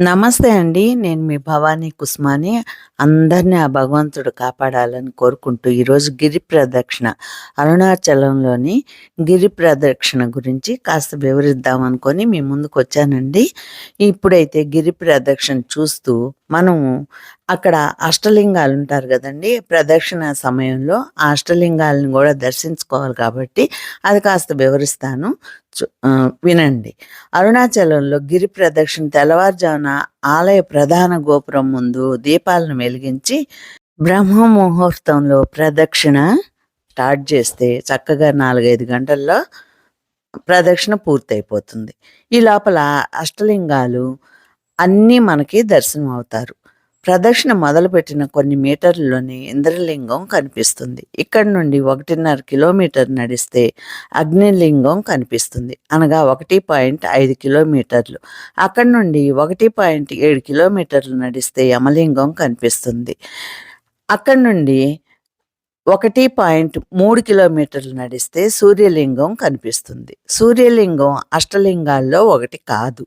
నమస్తే అండి. నేను మీ భవానీ కుస్మాని. అందరిని ఆ భగవంతుడు కాపాడాలని కోరుకుంటూ ఈరోజు గిరి ప్రదక్షిణ అరుణాచలంలోని గిరి ప్రదక్షిణ గురించి కాస్త వివరిద్దాం అనుకొని మీ ముందుకొచ్చానండి. ఇప్పుడైతే గిరి ప్రదక్షిణ చూస్తూ మనము అక్కడ అష్టలింగాలు ఉంటారు కదండి ప్రదక్షిణ సమయంలో ఆ అష్టలింగాలను కూడా దర్శించుకోవాలి కాబట్టి అది కాస్త వివరిస్తాను. వినండి. అరుణాచలంలో గిరి ప్రదక్షిణ తెల్లవారుజామున ఆలయ ప్రధాన గోపురం ముందు దీపాలను వెలిగించి బ్రహ్మ ముహూర్తంలో ప్రదక్షిణ స్టార్ట్ చేస్తే చక్కగా 4, 5 గంటల్లో ప్రదక్షిణ పూర్తయిపోతుంది. ఈ లోపల అష్టలింగాలు అన్నీ మనకి దర్శనం అవుతారు. ప్రదక్షిణ మొదలుపెట్టిన కొన్ని మీటర్లలోనే ఇంద్రలింగం కనిపిస్తుంది. ఇక్కడ నుండి 1.5 కిలోమీటర్ నడిస్తే అగ్నిలింగం కనిపిస్తుంది. అనగా 1.5 కిలోమీటర్లు. అక్కడ నుండి 1.7 కిలోమీటర్లు నడిస్తే యమలింగం కనిపిస్తుంది. అక్కడ నుండి 1.3 కిలోమీటర్లు నడిస్తే సూర్యలింగం కనిపిస్తుంది. సూర్యలింగం అష్టలింగాల్లో ఒకటి కాదు.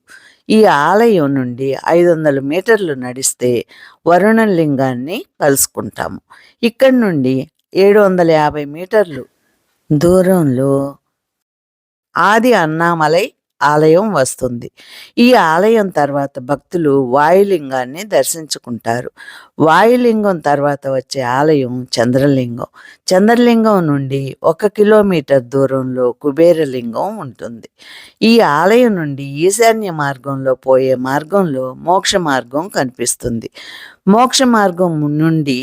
ఈ ఆలయం నుండి 500 మీటర్లు నడిస్తే వరుణలింగాన్ని కలుసుకుంటాము. ఇక్కడి నుండి 750 మీటర్లు దూరంలో ఆది అన్నామలై ఆలయం వస్తుంది. ఈ ఆలయం తర్వాత భక్తులు వాయులింగాన్ని దర్శించుకుంటారు. వాయులింగం తర్వాత వచ్చే ఆలయం చంద్రలింగం. చంద్రలింగం నుండి ఒక కిలోమీటర్ దూరంలో కుబేరలింగం ఉంటుంది. ఈ ఆలయం నుండి ఈశాన్య మార్గంలో పోయే మార్గంలో మోక్ష మార్గం కనిపిస్తుంది. మోక్ష మార్గం నుండి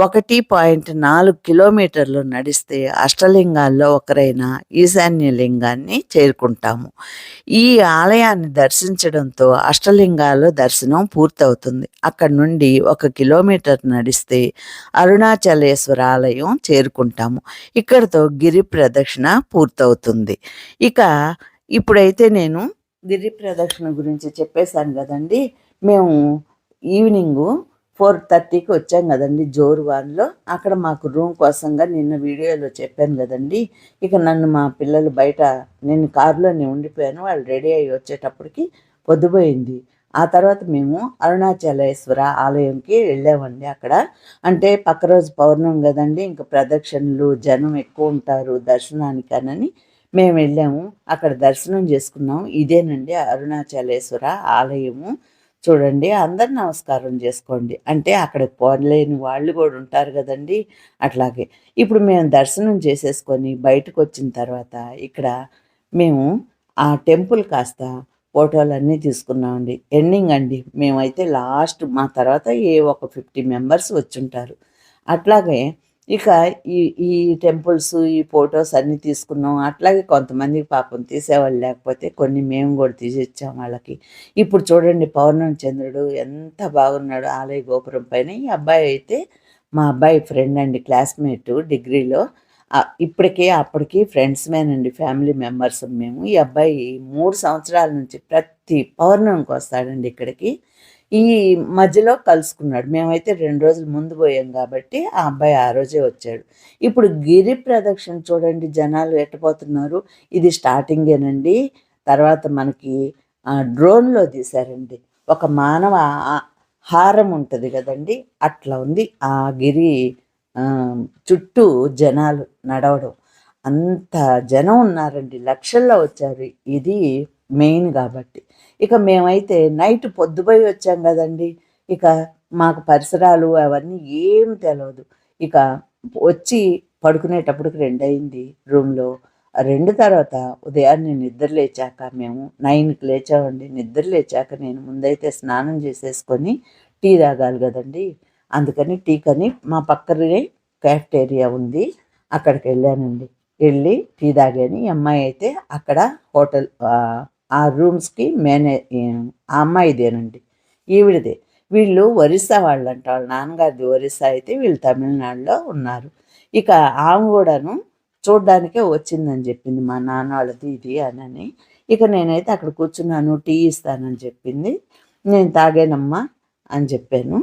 1.4 కిలోమీటర్లు నడిస్తే అష్టలింగాల్లో ఒకరైన ఈశాన్య లింగాన్ని చేరుకుంటాము. ఈ ఆలయాన్ని దర్శించడంతో అష్టలింగాల్లో దర్శనం పూర్తవుతుంది. అక్కడి నుండి ఒక కిలోమీటర్ నడిస్తే అరుణాచలేశ్వర ఆలయం చేరుకుంటాము. ఇక్కడతో గిరి ప్రదక్షిణ పూర్తవుతుంది. ఇక ఇప్పుడైతే నేను గిరి ప్రదక్షిణ గురించి చెప్పేశాను కదండి మేము ఈవినింగు 4:30కి వచ్చాం కదండి జోరువాన్‌లో. అక్కడ మాకు రూమ్ కోసంగా నిన్న వీడియోలో చెప్పాను కదండి ఇక నన్ను మా పిల్లలు బయట నేను కారులోనే ఉండిపోయాను. వాళ్ళు రెడీ అయ్యి వచ్చేటప్పటికి పొద్దుపోయింది. ఆ తర్వాత మేము అరుణాచలేశ్వర ఆలయంకి వెళ్ళామండి అక్కడ. అంటే పక్క రోజు పౌర్ణం కదండి ఇంక ప్రదక్షిణలు జనం ఎక్కువ ఉంటారు దర్శనానికనని మేము వెళ్ళాము. అక్కడ దర్శనం చేసుకున్నాము. ఇదేనండి అరుణాచలేశ్వర ఆలయము. చూడండి అందరు నమస్కారం చేసుకోండి. అంటే అక్కడికి పోలేని వాళ్ళు కూడా ఉంటారు కదండి అట్లాగే. ఇప్పుడు మేము దర్శనం చేసేసుకొని బయటకొచ్చిన తర్వాత ఇక్కడ మేము ఆ టెంపుల్ కాస్త ఫోటోలన్నీ తీసుకున్నామండి. ఎండింగ్ అండి. మేమైతే లాస్ట్ మా తర్వాత ఏ ఒక 50 మెంబర్స్ వచ్చుంటారు. అట్లాగే ఇక ఈ ఈ టెంపుల్స్, ఈ ఫోటోస్ అన్నీ తీసుకున్నాం. అట్లాగే కొంతమందికి పాపం తీసేవాళ్ళు లేకపోతే కొన్ని మేము కూడా తీసిచ్చాం వాళ్ళకి. ఇప్పుడు చూడండి పౌర్ణమి చంద్రుడు ఎంత బాగున్నాడు ఆలయ గోపురం పైన. ఈ అబ్బాయి అయితే మా అబ్బాయి ఫ్రెండ్ అండి క్లాస్‌మేటు డిగ్రీలో. ఇప్పటికే ఇప్పటికి అప్పటికి ఫ్రెండ్స్‌మేనండి ఫ్యామిలీ మెంబర్స్ మేము. ఈ అబ్బాయి మూడు సంవత్సరాల నుంచి ప్రతి పౌర్ణమికి వస్తాడండి ఇక్కడికి. ఈ మధ్యలో కలుసుకున్నాడు. మేమైతే రెండు రోజులు ముందు పోయాం కాబట్టి ఆ అబ్బాయి ఆ రోజే వచ్చాడు. ఇప్పుడు గిరి ప్రదక్షిణ చూడండి జనాలు ఎట్టపోతున్నారు. ఇది స్టార్టింగేనండి. తర్వాత మనకి డ్రోన్‌లో తీశారండి. ఒక మానవ హారం ఉంటుంది కదండి అట్లా ఉంది. ఆ గిరి చుట్టూ జనాలు నడవడం. అంత జనం ఉన్నారండి. లక్షల్లో వచ్చారు. ఇది మెయిన్ కాబట్టి ఇక మేమైతే నైట్ పొద్దుపోయి వచ్చాం కదండి ఇక మాకు పరిసరాలు అవన్నీ ఏం తెలియదు ఇక వచ్చి పడుకునేటప్పటికి 2 అయింది రూమ్‌లో. రెండు తర్వాత ఉదయాన్నే నిద్ర లేచాక మేము నైన్కి లేచామండి. నిద్ర లేచాక నేను ముందైతే స్నానం చేసేసుకొని టీ తాగాలి కదండి అందుకని టీ కని మా పక్కనే క్యాఫ్టేరియా ఉంది. అక్కడికి వెళ్ళానండి వెళ్ళి టీ తాగాను. ఈ అమ్మాయి అయితే అక్కడ హోటల్ ఆ రూమ్స్‌కి మేనే ఆ అమ్మాయిదేనండి. ఈవిడదే. వీళ్ళు ఒరిస్సా వాళ్ళు అంట వాళ్ళ నాన్నగారిది ఒరిస్సా అయితే వీళ్ళు తమిళనాడులో ఉన్నారు. ఇక ఆమె కూడాను చూడ్డానికే వచ్చిందని చెప్పింది. మా నాన్న వాళ్ళది ఇది అని ఇక నేనైతే అక్కడ కూర్చున్నాను. టీ ఇస్తానని చెప్పింది. నేను తాగానమ్మా అని చెప్పాను.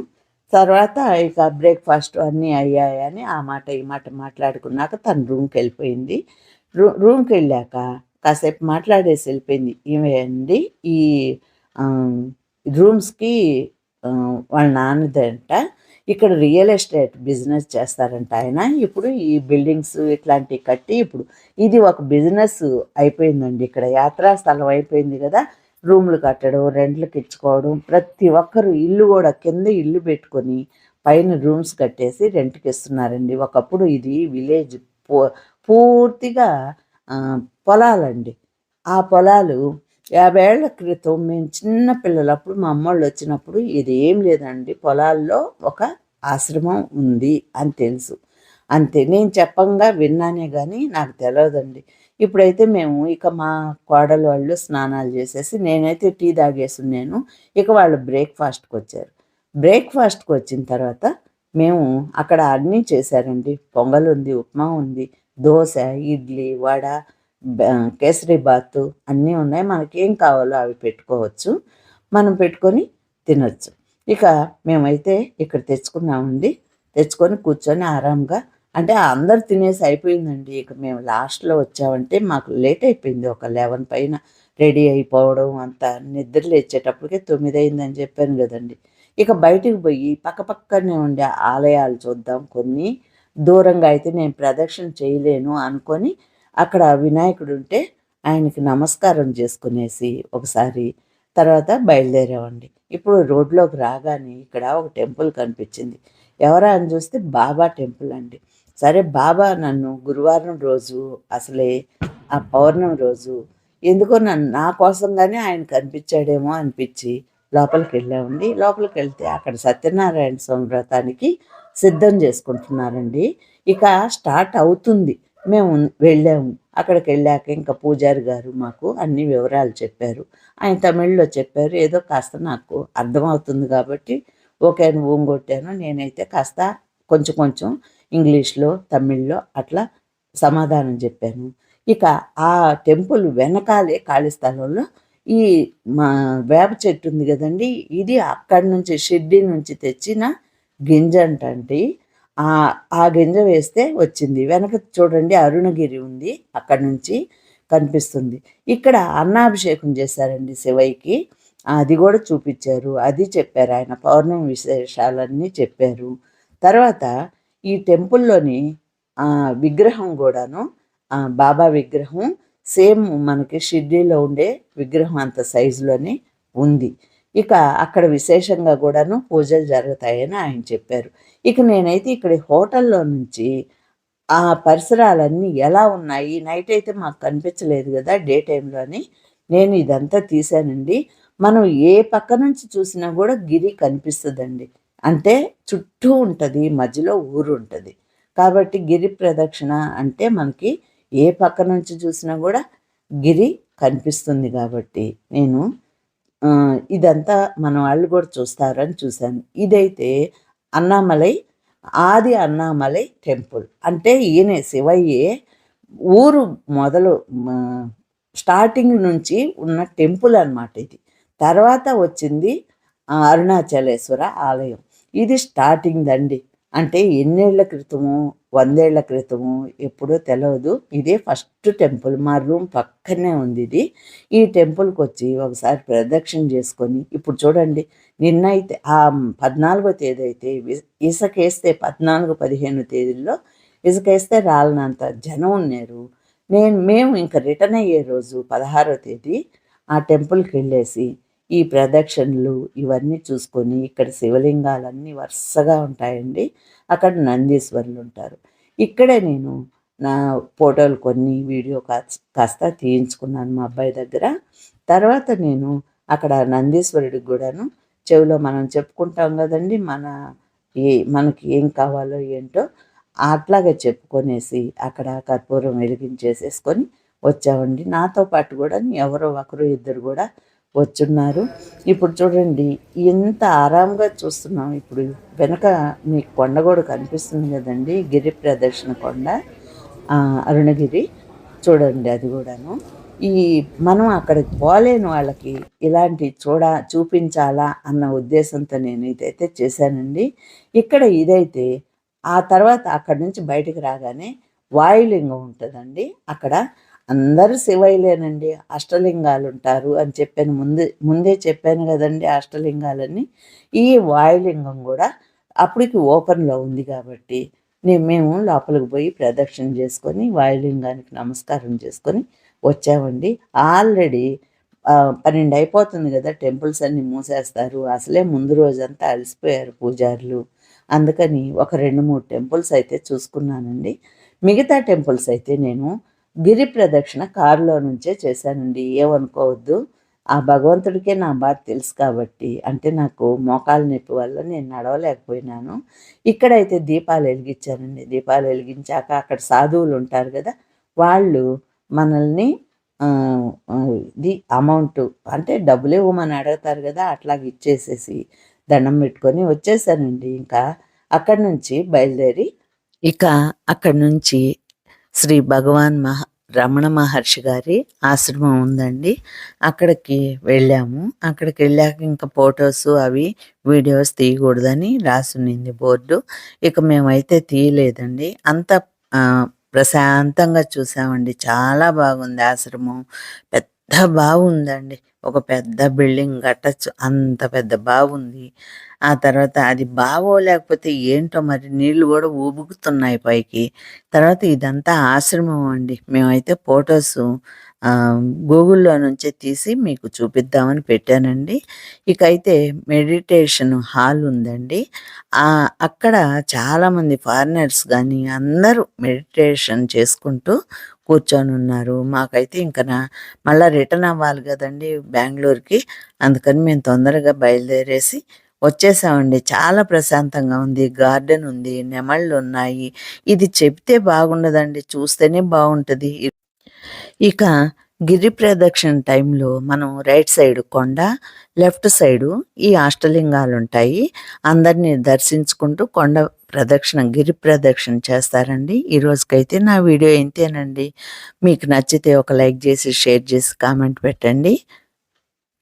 తర్వాత ఇక బ్రేక్‌ఫాస్ట్ అన్నీ అయ్యాయని ఆ మాట, ఈ మాట మాట్లాడుకున్నాక తను రూమ్‌కెళ్ళిపోయింది. రూ రూమ్కి వెళ్ళాక కాసేపు మాట్లాడేసి వెళ్ళిపోయింది ఈమె అండి ఈ రూమ్స్‌కి వాళ్ళ నాన్నదంట. ఇక్కడ రియల్ ఎస్టేట్ బిజినెస్ చేస్తారంట ఆయన. ఇప్పుడు ఈ బిల్డింగ్స్ ఇట్లాంటివి కట్టి ఇప్పుడు ఇది ఒక బిజినెస్ అయిపోయిందండి. ఇక్కడ యాత్రా స్థలం అయిపోయింది కదా రూమ్లు కట్టడం, రెంట్లకు ఇచ్చుకోవడం ప్రతి ఒక్కరు ఇల్లు కూడా కింద ఇల్లు పెట్టుకొని పైన రూమ్స్ కట్టేసి రెంట్‌కి ఇస్తున్నారండి. ఒకప్పుడు ఇది విలేజ్ పూ పూర్తిగా పొలాలండి. ఆ పొలాలు 50 క్రితం మేము చిన్న పిల్లలప్పుడు మా అమ్మోళ్ళొచ్చినప్పుడు ఇది ఏం లేదండి. పొలాల్లో ఒక ఆశ్రమం ఉంది అని తెలుసు. అంతే. నేను చెప్పంగా విన్నానే కానీ నాకు తెలియదండి ఇప్పుడైతే మేము ఇక మా కోడలు వాళ్ళు స్నానాలు చేసేసి నేనైతే టీ తాగేసున్నాను. ఇక వాళ్ళు బ్రేక్ఫాస్ట్కి వచ్చారు బ్రేక్ఫాస్ట్కి వచ్చిన తర్వాత మేము అక్కడ అన్నీ చేశారండి. పొంగల్ ఉంది ఉప్మా ఉంది, దోశ ఇడ్లీ, వడ, కేసరి బాత్ అన్నీ ఉన్నాయి. మనకేం కావాలో అవి పెట్టుకోవచ్చు. మనం పెట్టుకొని తినొచ్చు. ఇక మేమైతే ఇక్కడ తెచ్చుకున్నామండి. తెచ్చుకొని కూర్చొని ఆరాంగా అంటే అందరు తినేసి అయిపోయిందండి. ఇక మేము లాస్ట్‌లో వచ్చామంటే మాకు లేట్ అయిపోయింది. ఒక 11 పైన రెడీ అయిపోవడం అంత నిద్ర లేచేటప్పటికే తొమ్మిది అయిందని చెప్పాను కదండి ఇక బయటికి పోయి పక్కపక్కనే ఉండే ఆలయాలు చూద్దాం కొన్ని. దూరంగా అయితే నేను ప్రదక్షిణ చేయలేను అనుకొని అక్కడ వినాయకుడు ఉంటే ఆయనకి నమస్కారం చేసుకునేసి ఒకసారి తర్వాత బయలుదేరామండి. ఇప్పుడు రోడ్లోకి రాగానే ఇక్కడ ఒక టెంపుల్ కనిపించింది. ఎవరా అని చూస్తే బాబా టెంపుల్ అండి. సరే బాబా నన్ను గురువారం రోజు అసలే ఆ పౌర్ణమి రోజు ఎందుకో నన్ను నా కోసంగానే ఆయన కనిపించాడేమో అనిపించి లోపలికి వెళ్ళామండి లోపలికి వెళ్తే అక్కడ సత్యనారాయణ స్వామి వ్రతానికి సిద్ధం చేసుకుంటున్నారండి. ఇక స్టార్ట్ అవుతుంది. మేము వెళ్ళాము. అక్కడికి వెళ్ళాక ఇంకా పూజారి గారు మాకు అన్ని వివరాలు చెప్పారు. ఆయన తమిళ్‌లో చెప్పారు. ఏదో కాస్త నాకు అర్థమవుతుంది కాబట్టి ఓకే అని ఊంగొట్టాను. నేనైతే కాస్త కొంచెం కొంచెం ఇంగ్లీష్‌లో, తమిళ్‌లో అట్లా సమాధానం చెప్పాను. ఇక ఆ టెంపుల్ వెనకాలే ఖాళీ స్థలంలో ఈ మా వేప చెట్టు ఉంది కదండి ఇది అక్కడి నుంచి షిర్డీ నుంచి తెచ్చిన గింజంటండి. అంటే ఆ గింజ వేస్తే వచ్చింది. వెనక చూడండి అరుణగిరి ఉంది. అక్కడి నుంచి కనిపిస్తుంది. ఇక్కడ అన్నాభిషేకం చేశారండి శివయ్యకి. అది కూడా చూపించారు అది చెప్పారు ఆయన. పౌర్ణమి విశేషాలన్నీ చెప్పారు. తర్వాత ఈ టెంపుల్‌లోని విగ్రహం కూడాను బాబా విగ్రహం సేమ్ మనకి షిర్డీలో ఉండే విగ్రహం అంత సైజులోనే ఉంది. ఇక అక్కడ విశేషంగా కూడాను పూజలు జరుగుతాయని ఆయన చెప్పారు. ఇక నేనైతే ఇక్కడ హోటల్‌లో నుంచి ఆ పరిసరాలన్నీ ఎలా ఉన్నాయి? నైట్ అయితే మాకు కనిపించలేదు కదా డే టైంలోని నేను ఇదంతా తీశానండి. మనం ఏ పక్క నుంచి చూసినా కూడా గిరి కనిపిస్తుందండి అంటే చుట్టూ ఉంటుంది మధ్యలో ఊరు ఉంటుంది కాబట్టి గిరి ప్రదక్షిణ అంటే మనకి ఏ పక్క నుంచి చూసినా కూడా గిరి కనిపిస్తుంది కాబట్టి నేను ఇదంతా మన వాళ్ళు కూడా చూస్తారని చూశాను. ఇదైతే అన్నామలై ఆది అన్నామలై టెంపుల్. అంటే ఈయనే శివయ్యే ఊరు మొదలు స్టార్టింగ్ నుంచి ఉన్న టెంపుల్ అనమాట ఇది. తర్వాత వచ్చింది అరుణాచలేశ్వర ఆలయం. ఇది స్టార్టింగ్ దండి అంటే ఎన్నేళ్ళ క్రితము వందేళ్ళ క్రితము ఎప్పుడో తెలవదు. ఇదే ఫస్ట్ టెంపుల్. మా రూమ్ పక్కనే ఉంది ఇది ఈ టెంపుల్కి వచ్చి ఒకసారి ప్రదక్షిణ చేసుకొని ఇప్పుడు చూడండి నిన్న అయితే ఆ పద్నాలుగో తేదీ అయితే ఇసుకేస్తే ఇసకేస్తే 14, 15 తేదీల్లో ఇసుకేస్తే రాలనంత జనం ఉన్నారు. నేను మేము ఇంక రిటర్న్ అయ్యే రోజు 16 తేదీ ఆ టెంపుల్కి వెళ్ళేసి ఈ ప్రదక్షిణలు ఇవన్నీ చూసుకొని ఇక్కడ శివలింగాలన్నీ వరుసగా ఉంటాయండి. అక్కడ నందీశ్వరులు ఉంటారు ఇక్కడే నేను నా ఫోటోలు కొన్ని వీడియో కాస్త తీయించుకున్నాను మా అబ్బాయి దగ్గర. తర్వాత నేను అక్కడ నందీశ్వరుడికి కూడాను చెవిలో మనం చెప్పుకుంటాం కదండి మన ఏ మనకి ఏం కావాలో ఏంటో అట్లాగే చెప్పుకొనేసి అక్కడ కర్పూరం వెలిగించేసేసుకొని వచ్చామండి. నాతో పాటు కూడా ఎవరో ఒకరు ఇద్దరు కూడా వచ్చున్నారు. ఇప్పుడు చూడండి ఎంత ఆరాంగా చూస్తున్నాం. ఇప్పుడు వెనక మీకు కొండ కూడా కనిపిస్తుంది కదండి గిరి ప్రదర్శన కొండ. అరుణగిరి. చూడండి అది కూడాను ఈ మనం అక్కడికి పోలేని వాళ్ళకి ఇలాంటివి చూడ చూపించాలా అన్న ఉద్దేశంతో నేను ఇదైతే చేశానండి. ఇక్కడ ఇదైతే ఆ తర్వాత అక్కడి నుంచి బయటకు రాగానే వాయులింగం ఉంటుందండి అక్కడ అందరూ శివయ్యలేనండి. అష్టలింగాలు ఉంటారు అని చెప్పాను. ముందే ముందే చెప్పాను కదండి అష్టలింగాలన్నీ. ఈ వాయులింగం కూడా అప్పటికి ఓపెన్లో ఉంది కాబట్టి నేను మేము లోపలికి పోయి ప్రదక్షిణ చేసుకొని వాయులింగానికి నమస్కారం చేసుకొని వచ్చామండి. ఆల్రెడీ పన్నెండు అయిపోతుంది కదా టెంపుల్స్ అన్నీ మూసేస్తారు. అసలే ముందు రోజంతా అలసిపోయారు పూజారులు. అందుకని ఒక రెండు మూడు టెంపుల్స్ అయితే చూసుకున్నానండి. మిగతా టెంపుల్స్ అయితే నేను గిరి ప్రదక్షిణ కారులో నుంచే చేశానండి. ఏమనుకోవద్దు. ఆ భగవంతుడికే నా బాధ తెలుసు కాబట్టి. అంటే నాకు మోకాలు నొప్పి వల్ల నేను నడవలేకపోయినాను. ఇక్కడైతే దీపాలు వెలిగించానండి. దీపాలు వెలిగించాక అక్కడ సాధువులు ఉంటారు కదా వాళ్ళు మనల్ని ది ఇది అమౌంట్ అంటే డబ్బులు ఇవ్వమని అడుగుతారు కదా అట్లాగ ఇచ్చేసేసి దండం పెట్టుకొని వచ్చేసానండి. ఇంకా అక్కడి నుంచి బయలుదేరి ఇక అక్కడి నుంచి శ్రీ భగవాన్ మహ రమణ మహర్షి గారి ఆశ్రమం ఉందండి. అక్కడికి వెళ్ళాము. అక్కడికి వెళ్ళాక ఇంకా ఫొటోస్ అవి వీడియోస్ తీయకూడదని రాసునింది బోర్డు. ఇక మేమైతే తీయలేదండి. అంత ఆ, ప్రశాంతంగా చూసామండి. చాలా బాగుంది ఆశ్రమం. పెద్ద బాగుందండి ఒక పెద్ద బిల్డింగ్ కట్టచ్చు. అంత పెద్ద బాగుంది ఆ తర్వాత అది బావో లేకపోతే ఏంటో మరి నీళ్ళు కూడా ఊబుకుతున్నాయి పైకి. తర్వాత ఇదంతా ఆశ్రమం అండి. మేమైతే ఫొటోస్ గూగుల్లో నుంచే తీసి మీకు చూపిద్దామని పెట్టానండి. ఇక అయితే మెడిటేషన్ హాల్ ఉందండి. అక్కడ చాలామంది ఫారినర్స్ కానీ అందరూ మెడిటేషన్ చేసుకుంటూ కూర్చొని ఉన్నారు మాకైతే ఇంకా మళ్ళీ రిటర్న్ అవ్వాలి కదండి బెంగళూరుకి. అందుకని మేము తొందరగా బయలుదేరేసి వచ్చేసామండి. చాలా ప్రశాంతంగా ఉంది. గార్డెన్ ఉంది నెమళ్ళు ఉన్నాయి. ఇది చెప్తే బాగుండదండి. చూస్తేనే బాగుంటుంది. ఇక గిరి ప్రదక్షిణ టైంలో మనం రైట్ సైడ్ కొండ లెఫ్ట్ సైడు ఈ అష్టలింగాలు ఉంటాయి అందరినీ దర్శించుకుంటూ కొండ ప్రదక్షిణ గిరి ప్రదక్షిణ చేస్తారండి. ఈ రోజుకైతే నా వీడియో ఇంతేనండి. మీకు నచ్చితే ఒక లైక్ చేసి షేర్ చేసి కామెంట్ పెట్టండి.